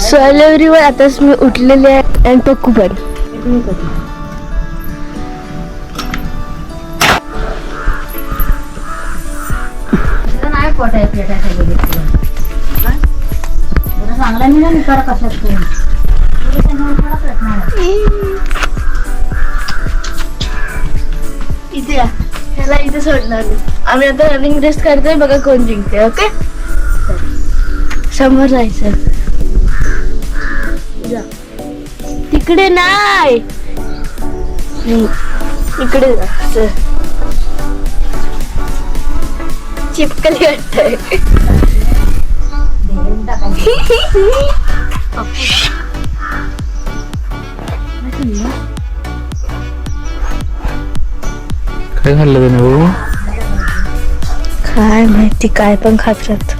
सोयलेवरीवर आताच मी उठलेले आहे आणि पक्कू पण चांगला मी ना कशात इथे या. ह्याला इथे सोडणार आम्ही आता रनिंग रेस्ट करतोय बघा कोण जिंकते ओके? समोर जायचं. जा. तिकडे नाही. इकडे जा चल. चिपकली वाटतंय काय खाल्लं त्याने भाऊ काय माहिती काय पण खात राहत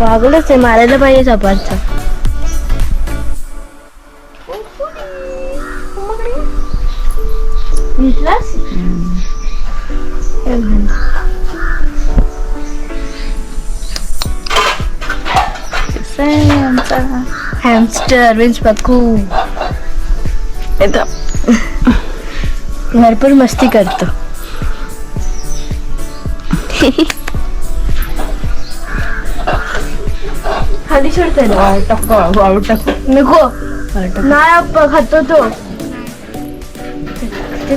पागलच आहे मारायला पाहिजे चपातचा हॅमस्टर मीन्स पक्कू येतो भरपूर मस्ती करतो खाली सोडते ना नको नाही खातो तो No.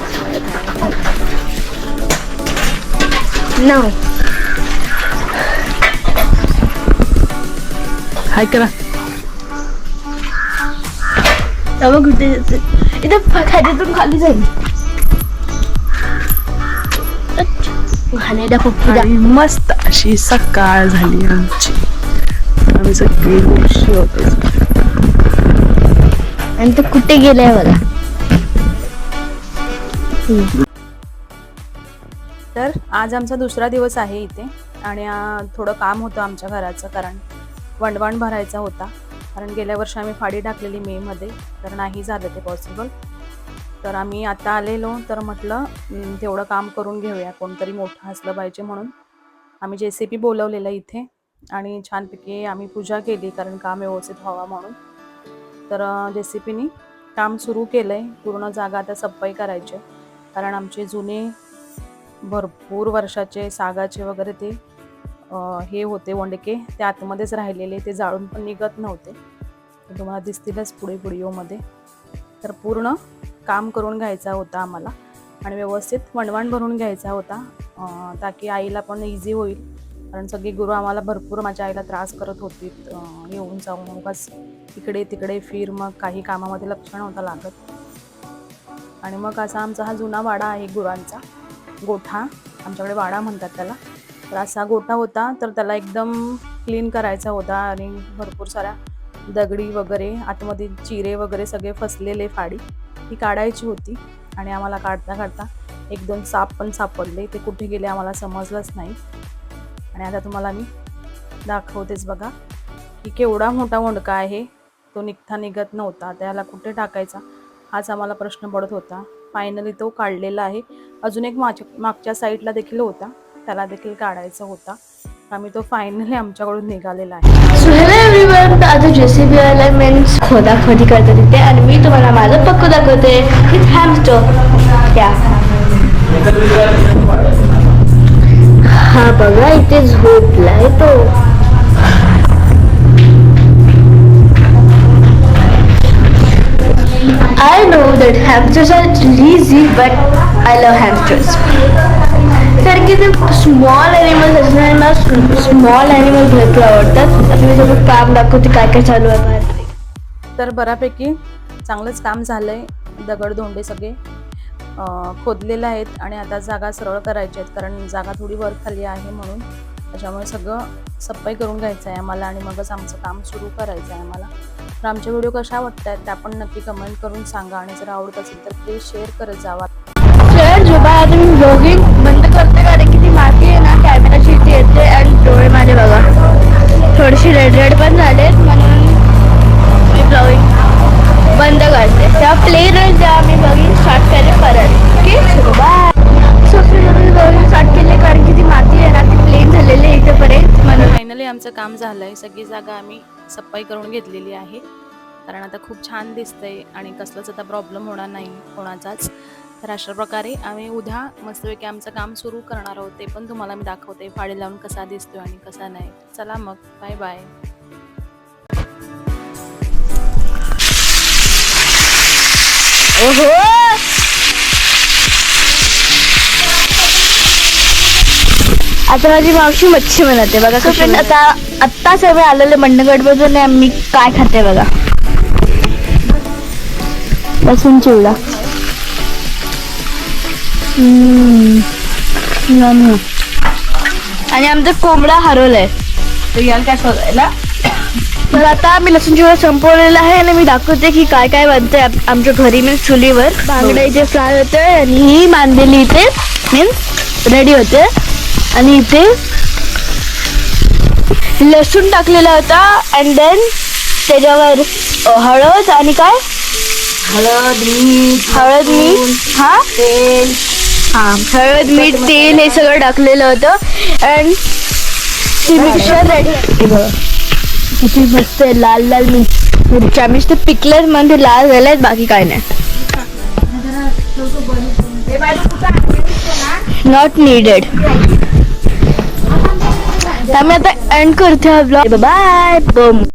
हाय करा तेव्हा कुठे जाते इथं खाद्यातून खाली जाईल घाणेरडा पप्पू आणि मस्त अशी सकाळ झाली आमची आम्ही सगळी गोष्टी होतो आणि तो कुठे गेलाय बघा तर आज आमचा दुसरा दिवस आहे इथे आणि थोडं काम होतं आमच्या घराचं कारण वणवण भरायचा होता. कारण गेल्या वर्षी आम्ही फाडी टाकलेली मेमध्ये तर नाही झालं ते पॉसिबल तर आम्ही आता आलेलो तर म्हटलं तेवढं काम करून घेऊया. कोणतरी मोठं असलं पाहिजे म्हणून. आम्ही जे सी पी बोलवलेलं इथे आणि छानपैकी आम्ही पूजा केली कारण काम व्यवस्थित व्हावा म्हणून. तर जे सी पीनी काम सुरू केलं आहे पूर्ण जागा आता सफाई करायची आहे. कारण आमचे जुने भरपूर वर्षाचे सागाचे वगैरे ते हे होते वंडके. ते आतमध्येच राहिलेले ते जाळून पण निघत नव्हते. तुम्हाला दिसतीलच पुढे व्हिडिओमध्ये. तर पूर्ण काम करून घ्यायचा होता आम्हाला आणि व्यवस्थित वणवण भरून घ्यायचा होता. ताकी आईला पण इझी होईल. कारण सगळी गुरु आम्हाला भरपूर माझ्या आईला त्रास करत होती. येऊन जाऊन उगाच इकडे तिकडे फिर मग काही कामामध्ये लक्ष नव्हता लागत. आणि मग असा आमचा हा जुना वाडा आहे गुरांचा गोठा. आमच्याकडे वाडा म्हणतात त्याला. तर असा गोठा होता तर त्याला एकदम क्लीन करायचा होता आणि भरपूर साऱ्या दगडी वगैरे आतमध्ये चिरे वगैरे सगळे फसलेले फाडी ती काढायची होती. आणि आम्हाला काढता काढता एक दोन साप पण सापडले. ते कुठे गेले आम्हाला समजलंच नाही. आणि आता तुम्हाला मी दाखवतेच बघा की केवढा मोठा वंडका आहे. तो निघता निघत नव्हता. त्याला कुठे टाकायचा? हाच आम्हाला प्रश्न पडत होता. फायनली तो काढलेला आहे. अजून एक माग मागच्या साईडला देखील होता. त्याला देखील काढायचा होता. आम्ही तो फायनली आमच्याकडून निघालेला आहे. सो हॅलो एव्हरीवन तर आता जेसीबी वाला मीन्स खोदाखोदी करते तिथे आणि मी तुम्हाला माझं पक्क दाखवते. विथ हॅमस्टर त्या हा बघा इथे झोपलाय तो. I know that hamsters are lazy, but I love hamsters. कारण की ते स्मॉल ॲनिमल्स असणार मला स्मॉल ॲनिमल्स भरपूर आवडतात. आता मी सगळं काम दाखवते काय काय चालू आहे तर बऱ्यापैकी चांगलंच काम झालं आहे दगडधोंडे सगळे खोदलेले आहेत आणि आता जागा सरळ करायच्या आहेत कारण जागा थोडी वर खाली आहे म्हणून. त्याच्यामुळे सगळं सफाई करून घ्यायचं आहे आम्हाला आणि मगच आमचं काम सुरू करायचं आहे आम्हाला. तर आमचे व्हिडिओ कशा वाटतात त्या पण नक्की कमेंट करून सांगा आणि जर आवडत असेल तर प्लीज शेअर करत जावा. सर झोपा आता मी ब्लॉगिंग बंद करते कारण की ती माती आहे ना कॅमेराची इथे येते आणि डोळे माझे बघा. थोडीशी रेड रेड पण झालेत म्हणून मी ब्लॉगिंग बंद करते. तेव्हा प्ले रोल जेव्हा मी ब्लॉगिंग स्टार्ट करेल परत. ओके बाय आमचं काम झालं आहे सगळी जागा आम्ही सफाई करून घेतलेली आहे. कारण आता खूप छान दिसतंय आणि कसलाच आता प्रॉब्लेम होणार नाही कोणाचाच. तर अशा प्रकारे आम्ही उद्या मस्तपैकी आमचं काम सुरू करणार आहोत. ते पण तुम्हाला मी दाखवते. फाडी लावून कसा दिसतोय आणि कसा नाही. चला मग. बाय बाय ओहो! आता माझी मावशी मच्छी बनवते बघा कशी पण आता आत्ताच आम्ही आलेले मंडगड मधून मी काय खाते बघा. लसूण चिवडा. आणि आमचा कोंबडा हरवलाय. याला काय शोधायला? तर आता आम्ही लसूण चिवडा संपवलेला आहे आणि मी दाखवते की काय काय बनते आमच्या घरी मीन्स चुलीवर. बांगडा इथे फ्राय होते आणि ही बांधलेली इथे मीन्स रेडी होते. आणि इथे लसूण टाकलेला होता अँड देन त्याच्यावर हळद आणि काय? हळद मीठ हळद मीठ हा? तेल. हा हळद मीठ तेल हे सगळं टाकलेलं होतं. अँड ती मिक्सर रेडी किती मस्त आहे लाल लाल मिर- मिरच्या. मिरच्या पिकल्यात म्हणजे लाल झाल्यात बाकी काय नाही. नॉट निडेड त्यामुळे आता एंड करते हा ब्लॉग बाय बम